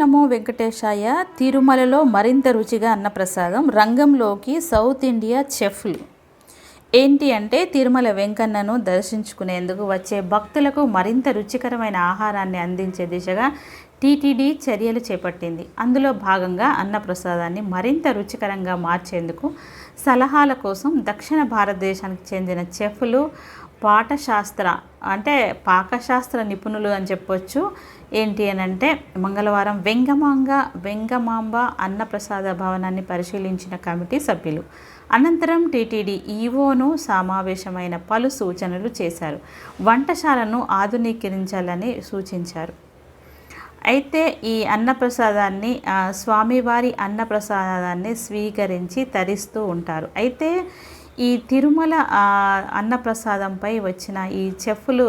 నమో వెంకటేశాయ తిరుమలలో మరింత రుచిగా అన్నప్రసాదం రంగంలోకి సౌత్ ఇండియా చెఫ్లు. ఏంటి అంటే తిరుమల వెంకన్నను దర్శించుకునేందుకు వచ్చే భక్తులకు మరింత రుచికరమైన ఆహారాన్ని అందించే దిశగా టీటీడీ చర్యలు చేపట్టింది. అందులో భాగంగా అన్నప్రసాదాన్ని మరింత రుచికరంగా మార్చేందుకు సలహాల కోసం దక్షిణ భారతదేశానికి చెందిన చెఫ్లు పాఠశాస్త్ర అంటే పాకశాస్త్ర నిపుణులు అని చెప్పొచ్చు. ఏంటి అని అంటే మంగళవారం వెంగమాంగ వెంగమాంబ అన్నప్రసాద భవనాన్ని పరిశీలించిన కమిటీ సభ్యులు. అనంతరం టీటీడీ ఈవోను సమావేశమైన పలు సూచనలు చేశారు. వంటశాలను ఆధునీకరించాలని సూచించారు. అయితే ఈ అన్నప్రసాదాన్ని స్వామివారి అన్నప్రసాదాన్ని స్వీకరించి తరిస్తూ ఉంటారు. అయితే ఈ తిరుమల అన్నప్రసాదంపై వచ్చిన ఈ చెఫ్లు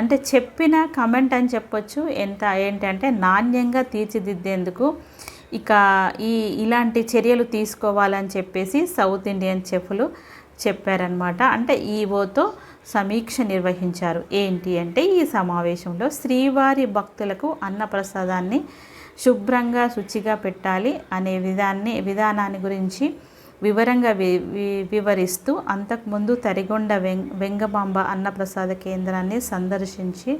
అంటే చెప్పిన కమెంట్ అని చెప్పొచ్చు. ఎంత ఏంటంటే నాణ్యంగా తీర్చిదిద్దేందుకు ఇక ఈ ఇలాంటి చర్యలు తీసుకోవాలని చెప్పేసి సౌత్ ఇండియన్ చెఫ్లు చెప్పారనమాట అంటే ఈవోతో సమీక్ష నిర్వహించారు. ఏంటి అంటే ఈ సమావేశంలో శ్రీవారి భక్తులకు అన్నప్రసాదాన్ని శుభ్రంగా శుచిగా పెట్టాలి అనే విధాన్ని విధానాన్ని గురించి వివరంగా వి వి- వివరిస్తూ అంతకుముందు తరిగొండ వెం వెంగబాంబ అన్నప్రసాద కేంద్రాన్ని సందర్శించి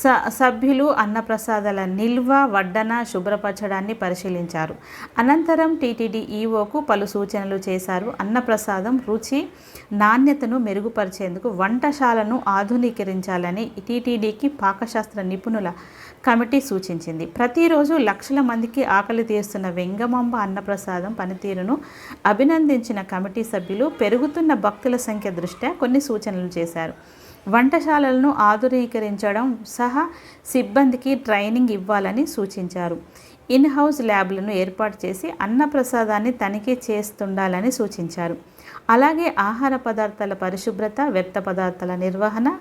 స సభ్యులు అన్నప్రసాదాల నిల్వ వడ్డన శుభ్రపరచడాన్ని పరిశీలించారు. అనంతరం టీటీడీ ఈఓకు పలు సూచనలు చేశారు. అన్నప్రసాదం రుచి నాణ్యతను మెరుగుపరిచేందుకు వంటశాలను ఆధునీకరించాలని టీటీడీకి పాకశాస్త్ర నిపుణుల కమిటీ సూచించింది. ప్రతిరోజు లక్షల మందికి ఆకలి తీస్తున్న వెంగమాంబ అన్నప్రసాదం పనితీరును అభినందించిన కమిటీ సభ్యులు పెరుగుతున్న భక్తుల సంఖ్య దృష్ట్యా కొన్ని సూచనలు చేశారు. వంటశాలలను ఆధునీకరించడం సహా సిబ్బందికి ట్రైనింగ్ ఇవ్వాలని సూచించారు. ఇన్ హౌస్ ల్యాబ్లను ఏర్పాటు చేసి అన్నప్రసాదాన్ని తనిఖీ చేస్తుండాలని సూచించారు. అలాగే ఆహార పదార్థాల పరిశుభ్రత వ్యర్థ పదార్థాల నిర్వహణ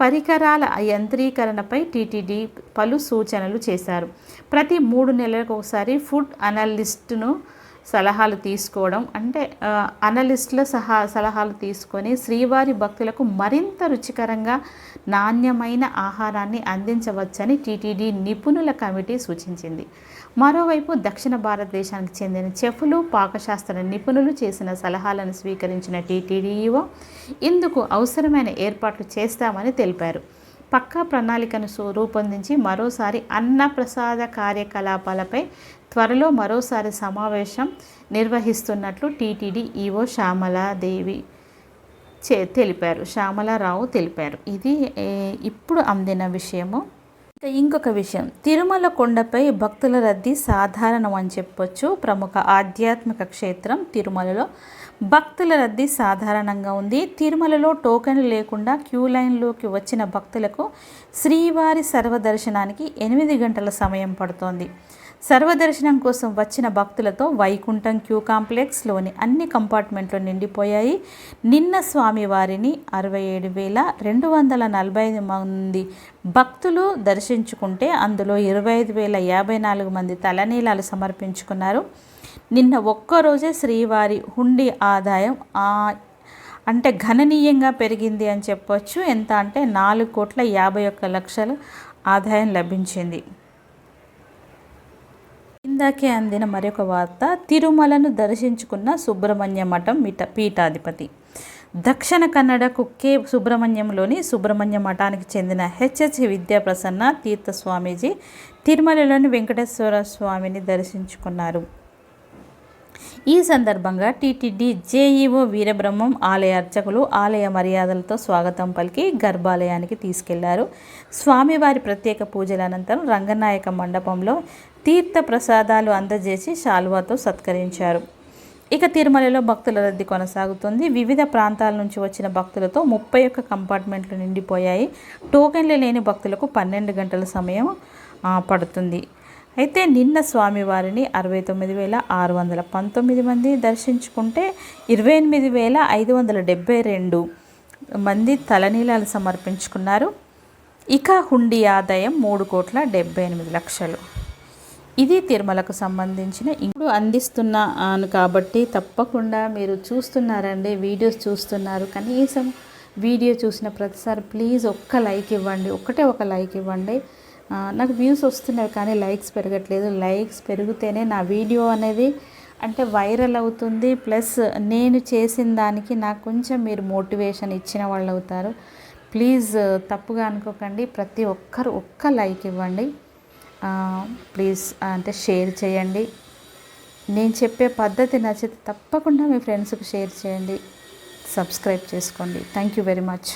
పరికరాల యంత్రీకరణపై టీటీడీ పలు సూచనలు చేశారు. ప్రతి మూడు నెలలకు ఒకసారి ఫుడ్ అనలిస్టును సలహాలు తీసుకోవడం అంటే అనలిస్టుల సహా సలహాలు తీసుకొని శ్రీవారి భక్తులకు మరింత రుచికరంగా నాణ్యమైన ఆహారాన్ని అందించవచ్చని టీటీడీ నిపుణుల కమిటీ సూచించింది. మరోవైపు దక్షిణ భారతదేశానికి చెందిన చెఫ్లు పాకశాస్త్ర నిపుణులు చేసిన సలహాలను స్వీకరించిన టీటీడీఓ ఇందుకు అవసరమైన ఏర్పాట్లు చేస్తామని తెలిపారు. పక్కా ప్రణాళికను రూపొందించి మరోసారి అన్నప్రసాద కార్యకలాపాలపై త్వరలో మరోసారి సమావేశం నిర్వహిస్తున్నట్లు టీటీడీ ఈవో శ్యామలాదేవి చే తెలిపారు. శ్యామలారావు తెలిపారు. ఇది ఇప్పుడు అందిన విషయము. ఇక ఇంకొక విషయం. తిరుమల కొండపై భక్తుల రద్దీ సాధారణం అని చెప్పొచ్చు. ప్రముఖ ఆధ్యాత్మిక క్షేత్రం తిరుమలలో. భక్తుల రద్దీ సాధారణంగా ఉంది. తిరుమలలో టోకెన్ లేకుండా క్యూ లైన్లోకి వచ్చిన భక్తులకు శ్రీవారి సర్వదర్శనానికి ఎనిమిది గంటల సమయం పడుతోంది. సర్వదర్శనం కోసం వచ్చిన భక్తులతో వైకుంఠం క్యూ కాంప్లెక్స్లోని అన్ని కంపార్ట్మెంట్లు నిండిపోయాయి. నిన్న స్వామివారిని అరవై ఏడు వేల రెండు వందల నలభై ఐదు మంది భక్తులు దర్శించుకుంటే అందులో ఇరవై ఐదు వేల యాభై నాలుగు మంది తలనీలాలు సమర్పించుకున్నారు. నిన్న ఒక్కరోజే శ్రీవారి హుండీ ఆదాయం ఆ అంటే గణనీయంగా పెరిగింది అని చెప్పొచ్చు. ఎంత అంటే నాలుగు కోట్ల యాభై ఒక్క లక్షలు ఆదాయం లభించింది. ఇందాకే అందిన మరొక వార్త తిరుమలను దర్శించుకున్న సుబ్రహ్మణ్య మఠం మిఠ పీఠాధిపతి. దక్షిణ కన్నడ కుక్కే సుబ్రహ్మణ్యంలోని సుబ్రహ్మణ్య మఠానికి చెందిన హెచ్హెచ్ విద్యాప్రసన్న తీర్థ స్వామీజీ తిరుమలలోని వెంకటేశ్వర స్వామిని దర్శించుకున్నారు. ఈ సందర్భంగా టీటీడీ జేఈఓ వీరబ్రహ్మం ఆలయ అర్చకులు ఆలయ మర్యాదలతో స్వాగతం పలికి గర్భాలయానికి తీసుకెళ్ళారు. స్వామివారి ప్రత్యేక పూజల అనంతరం రంగనాయక మండపంలో తీర్థ ప్రసాదాలు అందజేసి శాల్వాతో సత్కరించారు. ఇక తిరుమలలో భక్తుల రద్దీ కొనసాగుతుంది. వివిధ ప్రాంతాల నుంచి వచ్చిన భక్తులతో ముప్పై ఒక్క కంపార్ట్మెంట్లు నిండిపోయాయి. టోకెన్లు లేని భక్తులకు పన్నెండు గంటల సమయం పడుతుంది. అయితే నిన్న స్వామివారిని అరవై తొమ్మిది వేల ఆరు వందల పంతొమ్మిది మంది దర్శించుకుంటే ఇరవై ఎనిమిది వేల ఐదు వందల డెబ్బై రెండు మంది తలనీలాలు సమర్పించుకున్నారు. ఇక హుండీ ఆదాయం మూడు కోట్ల డెబ్బై ఎనిమిది లక్షలు. ఇది తిరుమలకు సంబంధించిన ఇప్పుడు అందిస్తున్నాను కాబట్టి తప్పకుండా మీరు చూస్తున్నారండి వీడియోస్ చూస్తున్నారు. కనీసం వీడియో చూసిన ప్రతిసారి ప్లీజ్ ఒక్క లైక్ ఇవ్వండి ఒక్కటే ఒక లైక్ ఇవ్వండి. నాకు వ్యూస్ వస్తున్నాయి కానీ లైక్స్ పెరగట్లేదు. లైక్స్ పెరిగితేనే నా వీడియో అనేది అంటే వైరల్ అవుతుంది. ప్లస్ నేను చేసిన దానికి నాకు కొంచెం మీరు మోటివేషన్ ఇచ్చిన వాళ్ళు అవుతారు. ప్లీజ్ తప్పుగా అనుకోకండి. ప్రతి ఒక్కరు ఒక్క లైక్ ఇవ్వండి. ప్లీజ్ అంటే షేర్ చేయండి. నేను చెప్పే పద్ధతి నచ్చితే తప్పకుండా మీ ఫ్రెండ్స్కి షేర్ చేయండి. సబ్స్క్రైబ్ చేసుకోండి. Thank you very much